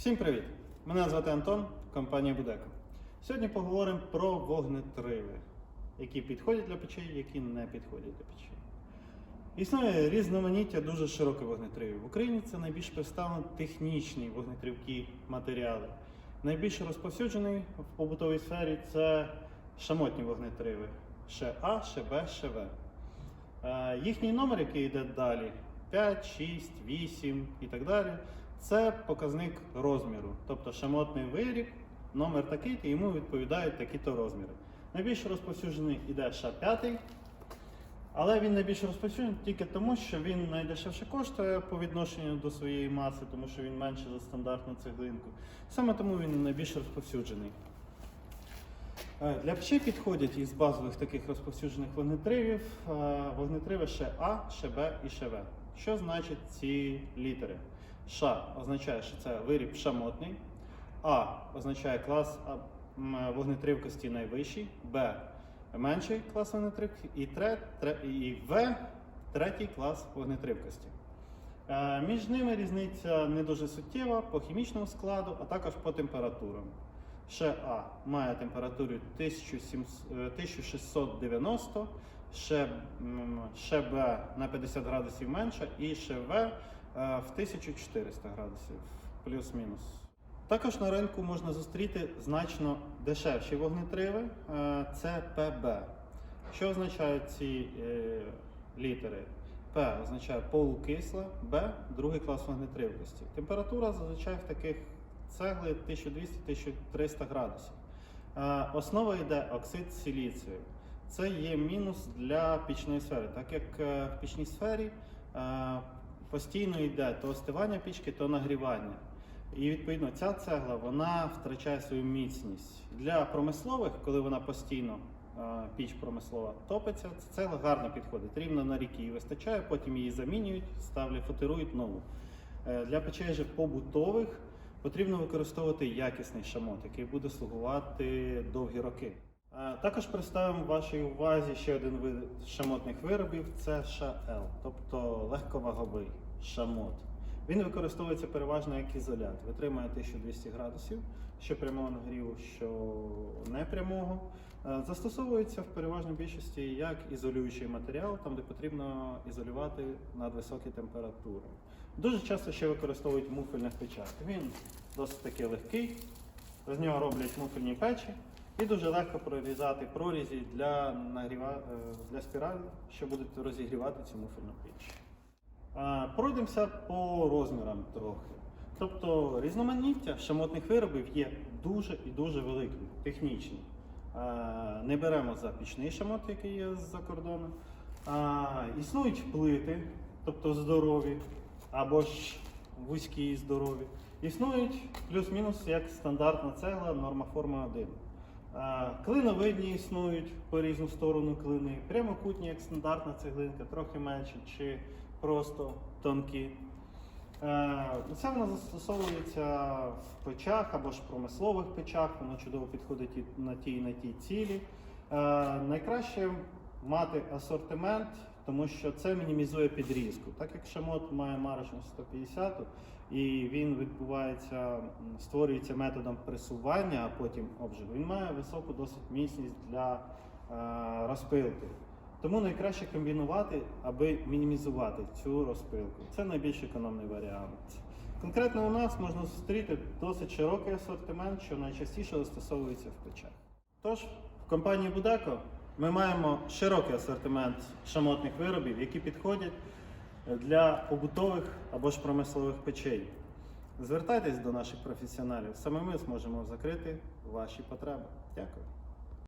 Всім привіт! Мене звати Антон, компанія Будеко. Сьогодні поговоримо про вогнетриви, які підходять для печей, які не підходять для печей. Існує різноманіття дуже широких вогнетривів. В Україні це найбільш представлені технічні вогнетривкі матеріали. Найбільш розповсюджений в побутовій сфері це шамотні вогнетриви. Ще А, ще Б, ще В. Е, Їхній номер, який йде далі, 5, 6, 8 і так далі, це показник розміру. Тобто шамотний виріб, номер такий, і йому відповідають такі-то розміри. Найбільш розповсюджений іде Ш5, але він найбільш розповсюджений тільки тому, що він найдешевше коштує по відношенню до своєї маси, тому що він менше за стандартну цеглинку. Саме тому він найбільш розповсюджений. Е, Для печей підходять із базових таких розповсюджених вогнетривів е, вогнетриви ще А, ще Б і ще В. Що значать ці літери? Ш означає, що це виріб шамотний, А означає клас а, вогнетривкості найвищий, Б менший клас вогнетривки, і, тре, тре, і В третій клас вогнетривкості. Е, Між ними різниця не дуже суттєва по хімічному складу, а також по температурам. Ще А має температуру 1700, е, 1690, ще, ще Б на 50 градусів менше і ще В е, 1400 градусів плюс-мінус. Також на ринку можна зустріти значно дешевші вогнетриви. е, Це ПБ. Що означають ці е, літери? П означає полукисла, Б другий клас вогнетривкості. Температура зазвичай в таких цегли 1200-1300 градусів. Основа йде оксид силіцію. Це є мінус для пічної сфери, так як в пічній сфері постійно йде то остивання пічки, то нагрівання. І відповідно ця цегла вона втрачає свою міцність. Для промислових, коли вона постійно е, піч промислова топиться, цегла гарно підходить. Рівно на рік її вистачає, потім її замінюють, ставлять, футирують нову. Е, Для печей побутових потрібно використовувати якісний шамот, який буде слугувати довгі роки. Е, Також представимо вашій увазі ще один вид шамотних виробів це ШАЛ, тобто легковаговий шамот. Він використовується переважно як ізолят, витримує 1200 градусів, що прямого нагріву, що непрямого. Е, Застосовується в переважній більшості як ізолюючий матеріал, там де потрібно ізолювати надвисокі температури. Дуже часто ще використовують муфельних печах. Він досить таки легкий, з нього роблять муфельні печі і дуже легко прорізати прорізі для, нагріва... е, для спіралі, що будуть розігрівати цю муфельну піч. Пройдемося по розмірам трохи. Тобто різноманіття шамотних виробів є дуже і дуже великим, технічні. А, Не беремо за пічний шамот, який є з-за кордону. Існують плити, тобто здорові, або ж вузькі і здорові. Існують плюс-мінус як стандартна цегла, норма форми 1. Клиновидні існують по різну сторону клини, прямокутні, як стандартна цеглинка, трохи менші чи просто тонкі. Е, Це воно застосовується в печах або ж промислових печах, воно чудово підходить і на тій і на тій цілі. Е, Найкраще мати асортимент, тому що це мінімізує підрізку. Так як шамот має маржу 150 і він відбувається, створюється методом пресування, а потім обжигу, він має високу досить міцність для е, розпилки. Тому найкраще комбінувати, аби мінімізувати цю розпилку. Це найбільш економний варіант. Конкретно у нас можна зустріти досить широкий асортимент, що найчастіше застосовується в печах. Тож, в компанії Будеко ми маємо широкий асортимент шамотних виробів, які підходять для побутових або ж промислових печей. Звертайтесь до наших професіоналів, саме ми зможемо закрити ваші потреби. Дякую.